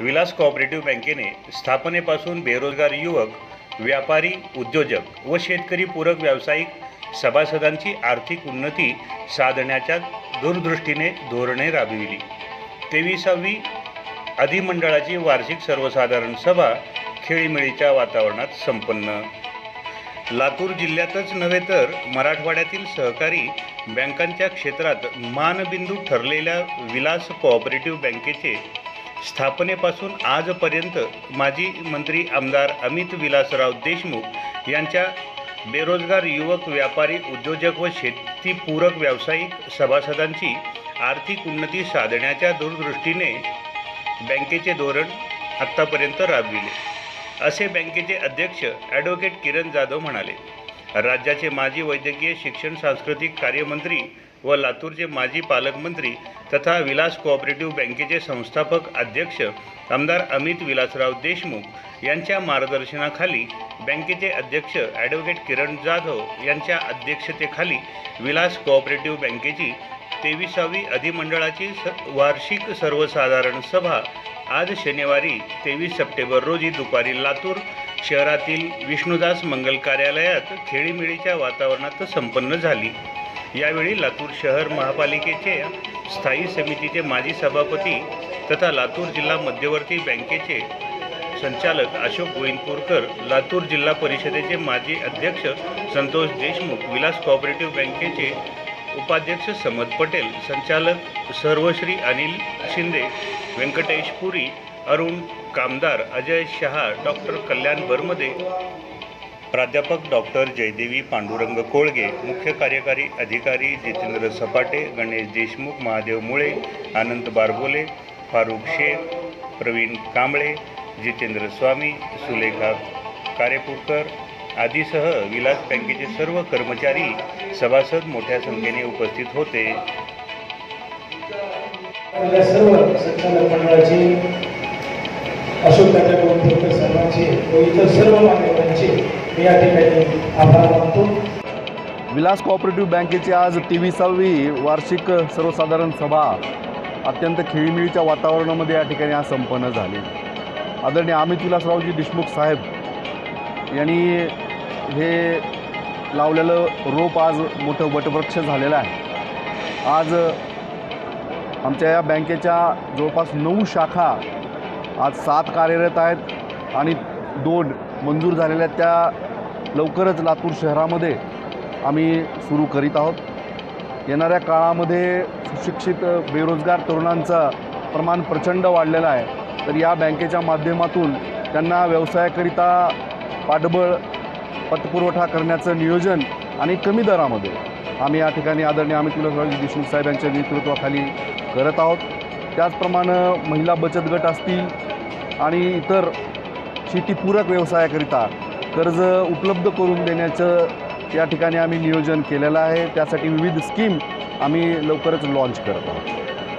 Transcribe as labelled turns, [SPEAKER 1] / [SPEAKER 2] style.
[SPEAKER 1] Vilas cooperative बँकेने स्थापनेपासून बेरोजगार युवक व्यापारी उद्योजक व शेतकरी पूरक व्यावसायिक सभासदांची आर्थिक उन्नती साधण्याच्या दूरदृष्टीने धोरणे राबविली. तेविसावी अधिमंडळाची वार्षिक सर्वसाधारण सभा खेळीमेळीच्या वातावरणात संपन्न. लातूर जिल्ह्यातच नव्हे तर मराठवाड्यातील सहकारी बँकांच्या क्षेत्रात मानबिंदू ठरलेल्या विलास कोऑपरेटिव्ह बँकेचे स्थापनेपासून आजपर्यंत माजी मंत्री आमदार अमित विलासराव देशमुख यांच्या बेरोजगार युवक व्यापारी उद्योजक व शेतीपूरक व्यावसायिक सभासदांची आर्थिक उन्नती साधण्याच्या दूरदृष्टीने बँकेचे धोरण आत्तापर्यंत राबविले. असे बँकेचे अध्यक्ष ॲडव्होकेट किरण जाधव म्हणाले राज्याचे माजी वैद्यकीय शिक्षण सांस्कृतिक कार्यमंत्री व लातूरचे माजी पालकमंत्री तथा विलास कोऑपरेटिव्ह बँकेचे संस्थापक अध्यक्ष आमदार अमित विलासराव देशमुख यांच्या मार्गदर्शनाखाली बँकेचे अध्यक्ष ॲडव्होकेट किरण जाधव यांच्या अध्यक्षतेखाली विलास कोऑपरेटिव्ह बँकेची तेविसावी अधिमंडळाची स वार्षिक सर्वसाधारण सभा आज शनिवारी तेवीस सप्टेंबर रोजी दुपारी लातूर शहरातील विष्णुदास मंगल कार्यालयात खेळीमेळीच्या वातावरणात संपन्न झाली. यावेळी लातूर शहर महापालिकेचे स्थायी समितीचे माजी सभापती तथा लातूर जिल्हा मध्यवर्ती बँकेचे संचालक अशोक गोविंदपूरकर लातूर जिल्हा परिषदेचे माजी अध्यक्ष संतोष देशमुख विलास कोऑपरेटिव्ह बँकेचे उपाध्यक्ष समद पटेल संचालक सर्वश्री अनिल शिंदे व्यंकटेश पुरी अरुण कामदार अजय शहा डॉक्टर कल्याण बर्मदे प्राध्यापक डॉक्टर जयदेवी पांडुरंग कोळगे मुख्य कार्यकारी अधिकारी जितेंद्र सपाटे गणेश देशमुख महादेव मुळे आनंद बारबोले फारुख शेख प्रवीण कांबळे जितेंद्र स्वामी सुलेखा कारेपूरकर आदीसह विलास बँकेचे सर्व कर्मचारी सभासद मोठ्या संख्येने उपस्थित होते.
[SPEAKER 2] सर्व संचालक मंडळाचे अशोक सर्वांचे व इतर सर्व मी या ठिकाणी आभार मानतो.
[SPEAKER 3] विलास कोऑपरेटिव्ह बँकेची आज तेविसावी वार्षिक सर्वसाधारण सभा अत्यंत खेळीमेळीच्या वातावरणामध्ये या ठिकाणी आज संपन्न झाली. आदरणीय अमित विलासरावजी देशमुख साहेब यांनी हे लावलेलं रोप आज मोठं वटवृक्ष झालेलं आहे. आज आमच्या या बँकेच्या जवळपास नऊ शाखा आज सात कार्यरत आहेत आणि दोन मंजूर झालेल्या त्या लवकरच लातूर शहरामध्ये आम्ही सुरू करीत आहोत. येणाऱ्या काळामध्ये सुशिक्षित बेरोजगार तरुणांचं प्रमाण प्रचंड वाढलेलं आहे. तर या बँकेच्या माध्यमातून त्यांना व्यवसायाकरिता पाठबळ पतपुरवठा करण्याचं नियोजन आणि कमी दरामध्ये आम्ही या ठिकाणी आदरणीय अमित विलासरावजी देशमुख साहेब यांच्या नेतृत्वाखाली करत आहोत. त्याचप्रमाणे महिला बचत गट असतील आणि इतर शेतीपूरक व्यवसायाकरिता कर्ज उपलब्ध करून देण्याचं या ठिकाणी आम्ही नियोजन केलेलं आहे. त्यासाठी विविध स्कीम आम्ही लवकरच लॉन्च करत आहोत.